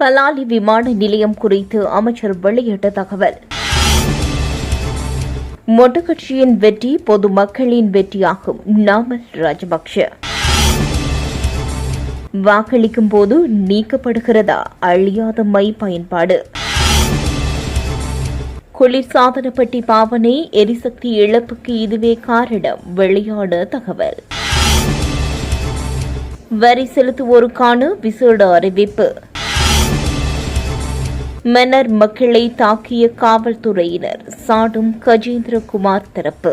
பலாலி விமான நிலையம் குறித்து அமைச்சர் வெளியிட்ட தகவல். மொட்டு கட்சியின் வெற்றி பொதுமக்களின் வெற்றியாகும் நாமல் ராஜபக்ஷ. வாக்களிக்கும் போது நீக்கப்படுகிறதா அழியாத மை பயன்பாடு. குளிர்சாதன பெட்டி பாவனை எரிசக்தி இழப்புக்கு இதுவே காரணம் வெளியான தகவல். வரி செலுத்துவோருக்கான விசேட அறிவிப்பு. மன்னர் மக்களை தாக்கிய காவல்துறையினர் சாடும் கஜேந்திரகுமார் தரப்பு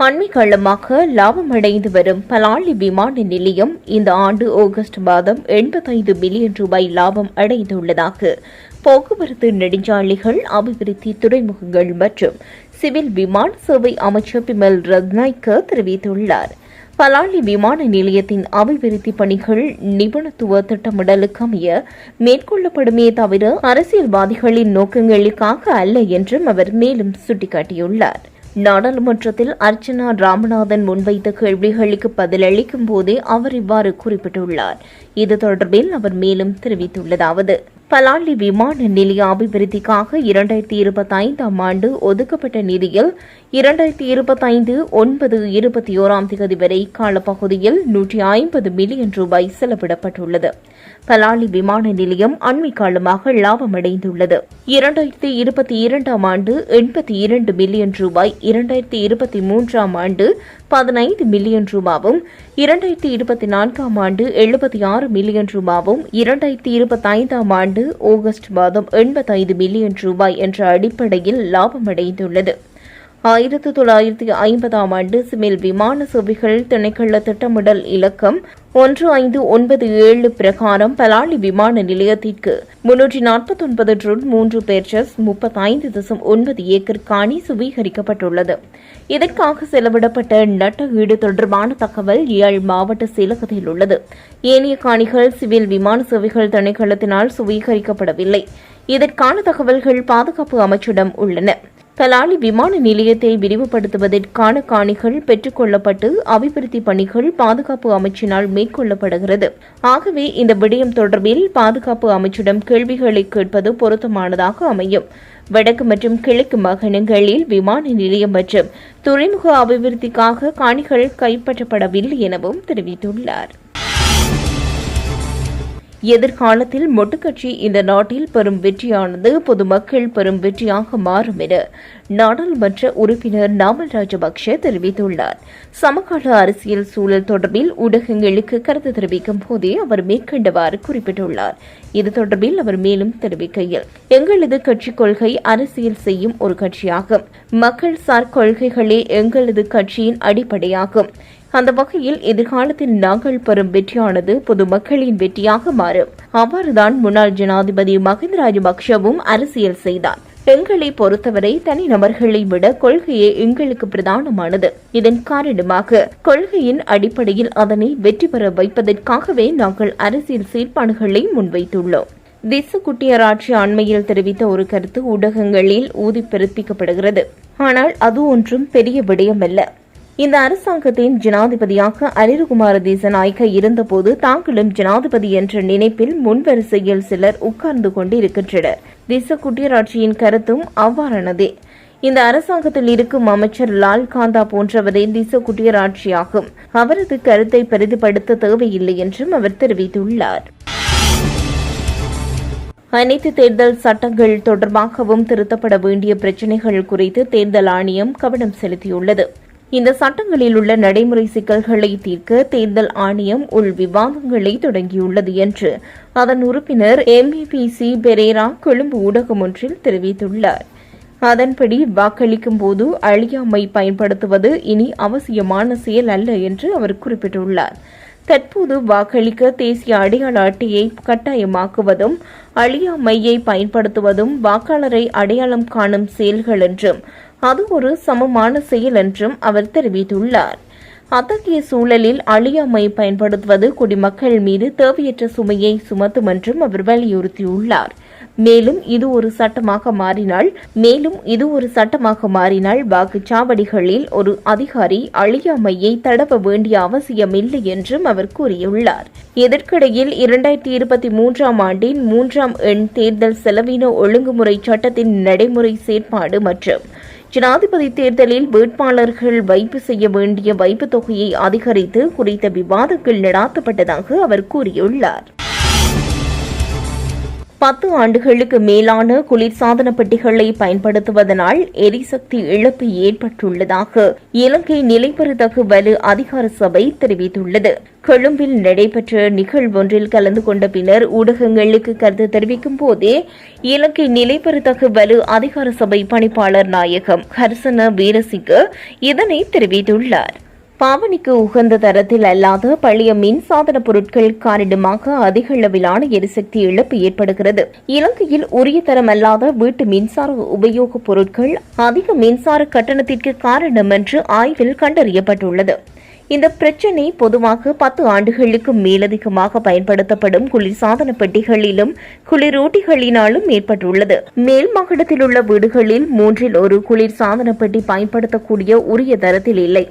அண்மைக்காலமாக லாபமடைந்து வரும் பலாலி விமான நிலையம் இந்த ஆண்டு ஆகஸ்ட் மாதம் எண்பத்தைந்து மில்லியன் ரூபாய் லாபம் அடைந்துள்ளதாக போக்குவரத்து நெடுஞ்சாலைகள் அபிவிருத்தி துறைமுகங்கள் மற்றும் சிவில் விமான சேவை அமைச்சர் பிமல் ரத்னாய்கர் தெரிவித்துள்ளார். பலாலி விமான நிலையத்தின் அபிவிருத்தி பணிகள் நிபுணத்துவ திட்டமிடலுக்கு அமைய மேற்கொள்ளப்படுமே தவிர அரசியல்வாதிகளின் நோக்கங்களுக்காக அல்ல என்றும் அவர் மேலும் சுட்டிக்காட்டியுள்ளார். நாடாளுமன்றத்தில் அர்ச்சனா ராமநாதன் முன்வைத்த கேள்விகளுக்கு பதிலளிக்கும் போதே அவர் இவ்வாறு குறிப்பிட்டுள்ளார். இது தொடர்பில் அவர் மேலும் தெரிவித்துள்ளதாவது. பலாலி விமான நிலைய அபிவிருத்திக்காக இரண்டாயிரத்தி இருபத்தி ஐந்தாம் ஆண்டு ஒதுக்கப்பட்ட நிதியில் இரண்டாயிரத்தி இருபத்தைந்து ஒன்பது இருபத்தி ஓராம் தேதி வரை காலப்பகுதியில் நூற்றி ஐம்பது மில்லியன் ரூபாய் செலவிடப்பட்டுள்ளது. பலாலி விமான நிலையம் அண்மை காலமாக லாபமடைந்துள்ளது. இரண்டாயிரத்தி இருபத்தி இரண்டாம் ஆண்டு எண்பத்தி இரண்டு மில்லியன் ரூபாய் இரண்டாயிரத்தி இருபத்தி மூன்றாம் ஆண்டு பதினைந்து மில்லியன் ரூபாவும் இரண்டாயிரத்தி இருபத்தி நான்காம் ஆண்டு எழுபத்தி ஆறு மில்லியன் ரூபாவும் இரண்டாயிரத்தி இருபத்தி ஐந்தாம் ஆண்டு ஆகஸ்ட் மாதம் எண்பத்தைந்து மில்லியன் ரூபாய் என்ற அடிப்படையில் லாபமடைந்துள்ளது. ஆயிரத்து தொள்ளாயிரத்தி ஐம்பதாம் ஆண்டு சிமில் விமான சேவைகள் திணைக்கள திட்டமிடல் இலக்கம் ஒன்று ஐந்து ஒன்பது ஏழு பிரகாரம் பலாலி விமான நிலையத்திற்கு முன்னூற்றி நாற்பத்தொன்பது ட்ருன் மூன்று பேர்ச்சஸ் முப்பத்தைந்து தசம் ஒன்பது ஏக்கர் காணி சுவீகரிக்கப்பட்டுள்ளது. இதற்காக செலவிடப்பட்ட நட்ட ஈடு தொடர்பான தகவல் ஏழு மாவட்ட செயலகத்தில் உள்ளது. ஏனைய காணிகள் சிவில் விமான சேவைகள் திணைக்களத்தினால் சுவீகரிக்கப்படவில்லை. இதற்கான தகவல்கள் பாதுகாப்பு அமைச்சிடம் உள்ளன. பலாலி விமான நிலையத்தை விரிவுபடுத்துவதற்கான காணிகள் பெற்றுக்கொள்ளப்பட்டு அபிவிருத்தி பணிகள் பாதுகாப்பு அமைச்சினால் மேற்கொள்ளப்படுகிறது. ஆகவே இந்த விடயம் தொடர்பில் பாதுகாப்பு அமைச்சிடம் கேள்விகளை கேட்பது பொருத்தமானதாக அமையும். வடக்கு மற்றும் கிழக்கு மாகாணங்களில் விமான நிலையம் மற்றும் துறைமுக அபிவிருத்திக்காக காணிகள் கைப்பற்றப்படவில்லை எனவும் தெரிவித்துள்ளார். எதிர்காலத்தில் மொட்டுக்கட்சி இந்த நாட்டில் பெரும் வெற்றியானது பொதுமக்கள் பெரும் வெற்றியாக மாறும் என நாடாளுமன்ற உறுப்பினர் நாமல் ராஜபக்ஷ தெரிவித்துள்ளார். சமகால அரசியல் சூழல் தொடர்பில் ஊடகங்களுக்கு கருத்து தெரிவிக்கும் போதே அவர் மேற்கண்டவாறு குறிப்பிட்டுள்ளார். இது தொடர்பில் அவர் மேலும் தெரிவிக்கையில் எங்களது கட்சி கொள்கை அரசியல் செய்யும் ஒரு கட்சியாகும். மக்கள் சார் கொள்கைகளே எங்களது கட்சியின் அடிப்படையாகும். அந்த வகையில் எதிர்காலத்தில் நாங்கள் பெறும் வெற்றியானது பொதுமக்களின் வெற்றியாக மாறும். அவ்வாறுதான் முன்னாள் ஜனாதிபதி மஹிந்த ராஜபக்ஷவும் அரசியல் செய்தார். எங்களை பொறுத்தவரை தனிநபர்களை விட கொள்கையே எங்களுக்கு பிரதானமானது. இதன் காரணமாக கொள்கையின் அடிப்படையில் அதனை வெற்றி பெற வைப்பதற்காகவே நாங்கள் அரசியல் செயற்பாடுகளை முன்வைத்துள்ளோம். திசு குட்டியராட்சி அண்மையில் தெரிவித்த ஒரு கருத்து ஊடகங்களில் ஊதி பிறப்பிக்கப்படுகிறது ஆனால் அது ஒன்றும் பெரிய விடயமல்ல. இந்த அரசாங்கத்தின் ஜனாதிபதியாக அனிருகுமார தேசநாயக இருந்தபோது தாங்களும் ஜனாதிபதி என்ற நினைப்பில் முன்வரிசையில் சிலர் உட்கார்ந்து கொண்டு இருக்கின்றனர் திச குட்டியராட்சியின் கருத்தும் அவ்வாறானதே. இந்த அரசாங்கத்தில் இருக்கும் அமைச்சர் லால் காந்தா போன்றவரே திச குட்டியராட்சியாகும். அவரது கருத்தை பெரிதுபடுத்த தேவையில்லை என்றும் அவர் தெரிவித்துள்ளார். அனைத்து தேர்தல் சட்டங்கள் தொடர்பாகவும் திருத்தப்பட வேண்டிய பிரச்சினைகள் குறித்து தேர்தல் ஆணையம் கவனம் செலுத்தியுள்ளது. இந்த சட்டங்களில் உள்ள நடைமுறை சிக்கல்களை தீர்க்க தேர்தல் ஆணையம் உள் விவாதங்களை தொடங்கியுள்ளது என்று அதன் உறுப்பினர் எம்இபிசி பெரேரா கொழும்பு ஊடகம் ஒன்றில் தெரிவித்துள்ளார். அதன்படி வாக்களிக்கும் போது அழியாமை பயன்படுத்துவது இனி அவசியமான செயல் அல்ல என்று அவர் குறிப்பிட்டுள்ளார். தற்போது வாக்களிக்க தேசிய அடையாள அட்டையை கட்டாயமாக்குவதும் அழியாமையை பயன்படுத்துவதும் வாக்காளரை அடையாளம் காணும் செயல்கள் என்றும் அது ஒரு சமமான செயல் என்றும் அவர் தெரிவித்துள்ளார். அத்தகைய சூழலில் அழியாமை பயன்படுத்துவது குடிமக்கள் மீது தேவையற்ற சுமையை சுமத்தும் என்றும் அவர் வலியுறுத்தியுள்ளார். மேலும் இது ஒரு சட்டமாக மாறினால் மேலும் இது ஒரு சட்டமாக மாறினால் வாக்குச்சாவடிகளில் ஒரு அதிகாரி அழியாமையை தடவ வேண்டிய அவசியமில்லை என்றும் அவர் கூறியுள்ளார். இதற்கிடையில் இரண்டாயிரத்தி இருபத்தி மூன்றாம் ஆண்டின் மூன்றாம் எண் தேர்தல் செலவின ஒழுங்குமுறை சட்டத்தின் நடைமுறை செயற்பாடு மற்றும் ஜனாதிபதி தேர்தலில் வேட்பாளர்கள் வைப்பு செய்ய வேண்டிய வைப்பு தொகையை அதிகரித்து குறித்த விவாதங்கள் நடாத்தப்பட்டதாக அவர் கூறியுள்ளார். பத்து ஆண்டுகளுக்கு மேலான குளிர்சாதன பெட்டிகளை பயன்படுத்துவதனால் எரிசக்தி இழப்பு ஏற்பட்டுள்ளதாக இலங்கை நிலைபெறுதகு வலு அதிகார சபை தெரிவித்துள்ளது. கொழும்பில் நடைபெற்ற நிகழ்வொன்றில் கலந்து கொண்ட பின்னர் ஊடகங்களுக்கு கருத்து தெரிவிக்கும் போதே இலங்கை நிலைபெறுதகு வலு அதிகார சபை பணிப்பாளர் நாயகம் ஹர்சன வீரசிங்க இதனை தெரிவித்துள்ளார். பாவனைக்கு உகந்த தரத்தில் அல்லாத பழைய மின்சாதன பொருட்கள் காரணமாக அதிக அளவிலான எரிசக்தி இழப்பு ஏற்படுகிறது. இலங்கையில் உரிய தரம் அல்லாத வீட்டு மின்சார உபயோகப் பொருட்கள் அதிக மின்சார கட்டணத்திற்கு காரணம் என்று ஆய்வில் கண்டறியப்பட்டுள்ளது. இந்த பிரச்சினை பொதுவாக பத்து ஆண்டுகளுக்கு மேலதிகமாக பயன்படுத்தப்படும் குளிர்சாதன பெட்டிகளிலும் குளிரூட்டிகளினாலும் ஏற்பட்டுள்ளது. மேல் மாகாணத்தில் உள்ள வீடுகளில் மூன்றில் ஒரு குளிர்சாதன பெட்டி பயன்படுத்தக்கூடிய உரிய தரத்தில் இல்லை.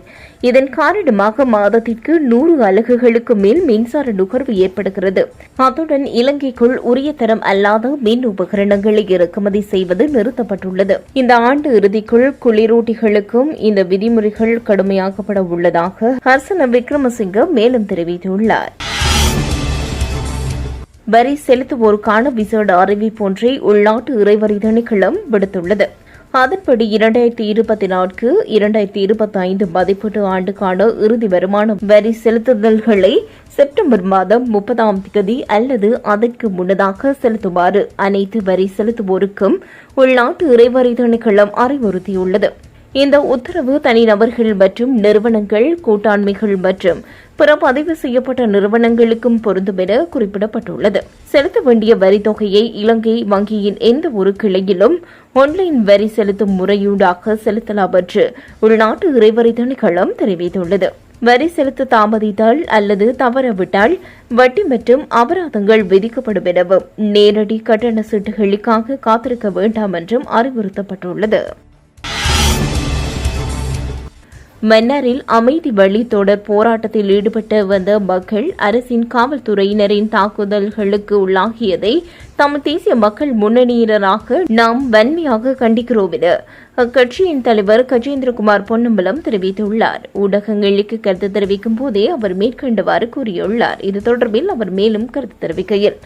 இதன் காரணமாக மாதத்திற்கு நூறு அலகுகளுக்கு மேல் மின்சார நுகர்வு ஏற்படுகிறது. அத்துடன் இலங்கைக்குள் உரிய தரம் அல்லாத மின் உபகரணங்களை இறக்குமதி செய்வது நிறுத்தப்பட்டுள்ளது. இந்த ஆண்டு இறுதிக்குள் குளிரூட்டிகளுக்கும் இந்த விதிமுறைகள் கடுமையாக்கப்பட உள்ளதாக ஹர்சன விக்ரமசிங்க மேலும் தெரிவித்துள்ளார். வரி செலுத்துவோருக்கான விசேட அறிவிப்பு ஒன்றை உள்நாட்டு இறைவரி திணைக்களம் விடுத்துள்ளது. அதன்படி இரண்டாயிரத்தி இருபத்தி நான்கு இரண்டாயிரத்தி இருபத்தி ஐந்து மதிப்பீட்டு ஆண்டுக்கான இறுதி வருமான வரி செலுத்துதல்களை செப்டம்பர் மாதம் முப்பதாம் தேதி அல்லது அதற்கு முன்னதாக செலுத்துமாறு அனைத்து வரி செலுத்துவோருக்கும் உள்நாட்டு இறைவரி திணைக்களம் அறிவுறுத்தியுள்ளது. இந்த உத்தரவு தனிநபர்கள் மற்றும் நிறுவனங்கள் கூட்டாண்மைகள் மற்றும் பிற பதிவு செய்யப்பட்ட நிறுவனங்களுக்கும் பொருந்தும் என குறிப்பிடப்பட்டுள்ளது. செலுத்த வேண்டிய வரி தொகையை இலங்கை வங்கியின் எந்த ஒரு கிளையிலும் ஆன்லைன் வரி செலுத்தும் முறையூடாக செலுத்தலாம் என்று உள்நாட்டு இறைவரி திணைக்களம் தெரிவித்துள்ளது. வரி செலுத்த தாமதித்தால் அல்லது தவறவிட்டால் வட்டி மற்றும் அபராதங்கள் விதிக்கப்படும் எனவும் நேரடி கட்டண சீட்டுகளுக்காக காத்திருக்க வேண்டாம் என்றும் அறிவுறுத்தப்பட்டுள்ளது. மன்னாரில் அமைதி வழி தொடர் போராட்டத்தில் ஈடுபட்டு வந்த மக்கள் அரசின் காவல்துறையினரின் தாக்குதல்களுக்கு உள்ளாகியதை தம் தேசிய மக்கள் முன்னணியினராக நாம் வன்மையாக கண்டிக்கிறோம் என அக்கட்சியின் தலைவர் கஜேந்திரகுமார் பொன்னம்பலம் தெரிவித்துள்ளார். ஊடகங்களுக்கு கருத்து தெரிவிக்கும் போதே அவர் மேற்கண்டவாறு கூறியுள்ளார். இது தொடர்பில் அவர் மேலும் கருத்து தெரிவிக்கையில்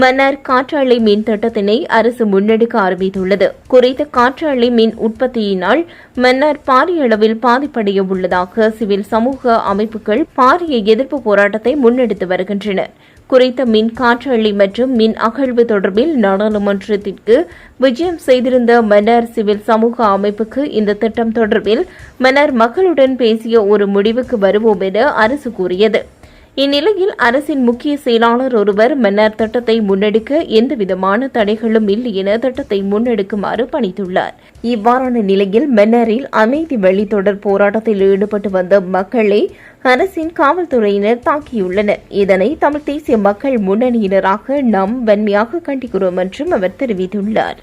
மன்னார் காற்றாலை மின் திட்டத்தினை அரசு முன்னெடுக்க ஆரம்பித்துள்ளது. குறித்த காற்றாலை மின் உற்பத்தியினால் மன்னார் பாரிய அளவில் பாதிப்படைய உள்ளதாக சிவில் சமூக அமைப்புகள் பாரிய எதிர்ப்பு போராட்டத்தை முன்னெடுத்து வருகின்றன. குறித்த மின் காற்றாலை மற்றும் மின் அகழ்வு தொடர்பில் நாடாளுமன்றத்திற்கு விஜயம் செய்திருந்த மன்னார் சிவில் சமூக அமைப்புக்கு இந்த திட்டம் தொடர்பில் மன்னார் மக்களுடன் பேசிய ஒரு முடிவுக்கு வருவோம் என அரசு கூறியது. இந்நிலையில் அரசின் முக்கிய செயலாளர் ஒருவர் மன்னர் திட்டத்தை முன்னெடுக்க எந்தவிதமான தடைகளும் இல்லை என திட்டத்தை முன்னெடுக்குமாறு பணித்துள்ளார். இவ்வாறான நிலையில் மன்னரில் அமைதி வழி தொடர் போராட்டத்தில் ஈடுபட்டு வந்த மக்களை அரசின் காவல்துறையினர் தாக்கியுள்ளனர். இதனை தமிழ் தேசிய மக்கள் முன்னணியினராக நாம் வன்மையாக கண்டிக்கிறோம் என்றும் அவர் தெரிவித்துள்ளார்.